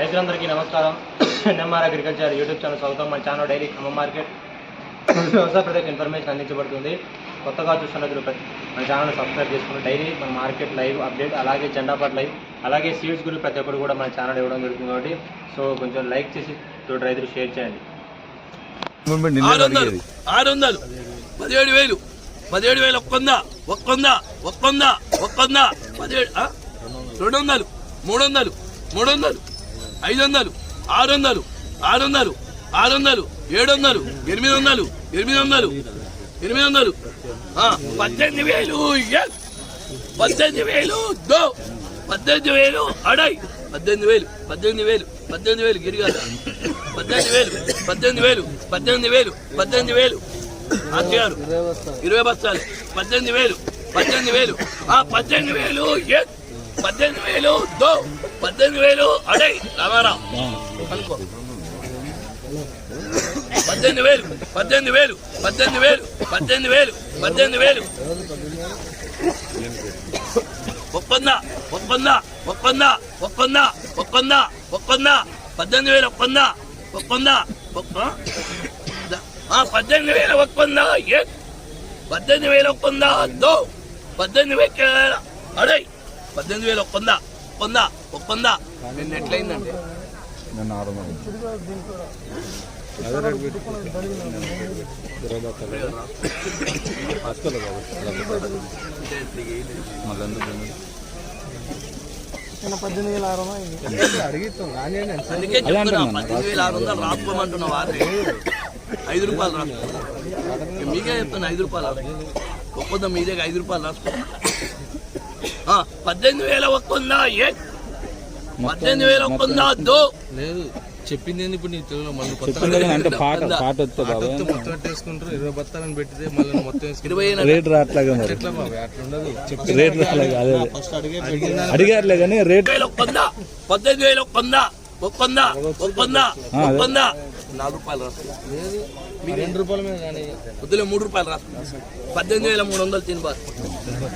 రైతులందరికీ నమస్కారం. NMR agriculture YouTube channel స్వాగతం. మన ఛానల్ డైలీ ఖమ్మం మార్కెట్. వ్యవసాయ ప్రత్యేక ఇన్ఫర్మేషన్ అందించబడుతుంది. కొత్తగా చూస్తున్న రైతులు ప్రతి- మన ఛానల్ సబ్స్క్రైబ్ చేసుకుని డైలీ మన మార్కెట్ లైవ్ అప్డేట్ అలాగే జెండాపాట్ లైవ్ అలాగే సీడ్స్ గురించి ప్రతి ఒక్కరు కూడా మన ఛానల్ ఇవ్వడం జరుగుతుంది కాబట్టి సో కొంచెం లైక్ చేసి తోటి రైతులు షేర్ చేయండి. ఆరు వందలు ఆరు వందలు పదిహేడు వేలు పదిహేడు వేలు ఒక్కొంద ఒక్కొంద ఒక్కొంద ఒక్కొంద పదిహేడు ఆ? రెండు వందలు మూడు వందలు మూడు వందలు. ఐదు వందలు ఆరు వందలు ఆరు వందలు ఆరు వందలు ఏడు వందలు ఎనిమిది వందలు ఎనిమిది వందలు ఎనిమిది వందలు పద్దెనిమిది వేలు పద్దెనిమిది వేలు దో పద్దెనిమిది వేలు అడై పద్దెనిమిది వేలు పద్దెనిమిది వేలు పద్దెనిమిది వేలు గిరిగారు పద్దెనిమిది వేలు పద్దెనిమిది వేలు పద్దెనిమిది వేలు పద్దెనిమిది వేలు ఆర్టీఆర్ ఇరవై బస్తాలు పద్దెనిమిది వేలు పద్దెనిమిది వేలు పద్దెనిమిది వేలు ఏ పద్దెనిమిది వేలు దో పద్దెనిమిది వేలు అడై రామారావు. అనుకో. పద్దెనిమిది వేలు పద్దెనిమిది వేలు పద్దెనిమిది వేలు పద్దెనిమిది వేలు పద్దెనిమిది వేలు. ఒప్పంద ఒప్పంద ఒప్పంద ఒప్పంద ఒప్పంద ఒప్పంద పద్దెనిమిది వేల ఒప్పంద ఒప్పంద పద్దెనిమిది వేల ఒప్పంద ఏ? పద్దెనిమిది వేల ఒప్పంద దో పద్దెనిమిది వేల అడై. పద్దెనిమిది వేల ఒప్పంద? ఒప్పంద? ఒప్పంద? నిన్న ఎట్లయిందంటే నన్ను ఆరు అందుకే చెప్తున్నా పద్దెనిమిది వేల ఆరు వందలు రాసుకోమంటున్నా వారిని ఐదు రూపాయలు రాసుకో. మీకే చెప్తున్నా ఐదు రూపాయలు రాసుకో. ఒక్కొద్ద మీదే ఐదు రూపాయలు రాసుకో. పద్దెనిమిది వేల ఒక్కొందా ఏ? పద్దెనిమిది వేల ఒక్కొందా దో. లేదు చెప్పింది ఏంది ఇప్పుడు నీ తెలుగులో మళ్ళీ చెప్పింది అంటే పాట పాట వస్తే బాబా మొత్తం ఇరవై బత్తాలను పెట్టితే మళ్ళీ మొత్తం ఇరవై రేట్ రావట్లేగా మరి. ఎట్లా బాబు అట్లా ఉండదు. చెప్పి రేట్ రాలేదు అదే. ఫస్ట్ అడిగే అడిగారులే కానీ రేట్ వేల ఒక్కొందా పద్దెనిమిది వేల ఒక్కొందా ఒక్కొందా ఒక్కొందా ఒక్కొందా నాలుగు రూపాయలు రెండు రూపాయల మీద కానీ వద్దులే మూడు రూపాయలు రాసుకో పద్దెనిమిది వేల మూడు వందలు తిని బాస్.